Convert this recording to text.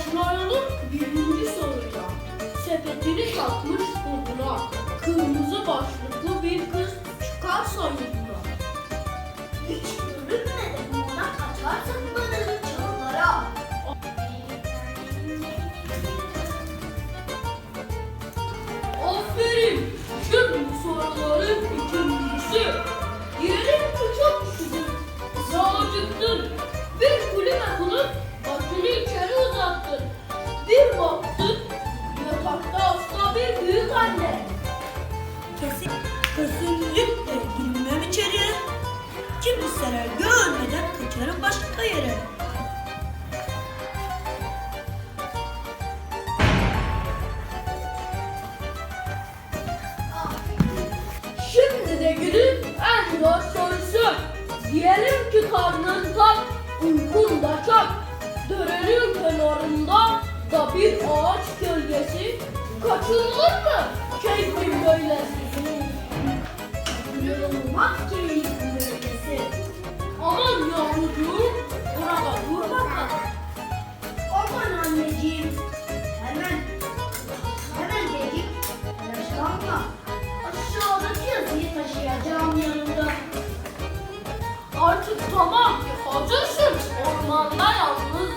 Başlayalım birinci soruyla. Sepetini takmış koluna. Kırmızı başlıklı bir kız çıkarsa yoluna. Hiç görünmeden ona kaçarsın bana çalılara. Aferin. Şimdi soruların ikincisi. Diyelim ki çok üşüdün. Kesin, kesinlikle girmem içeri. Kimseler görmeden kaçarım başka yere. Şimdi de günün en zor sorusu. Diyelim ki karnın tak, uykun da çok. Dönenin kenarında da bir ağaç gölgesi. Keyifli ötesi. Aman orada dur. Aman anneciğim. Hemen, hemen dedik. Telaşlanma. Aşağıdaki yazıyı taşıyacağım yanımda. Artık tamam hazırsın ormanda yalnız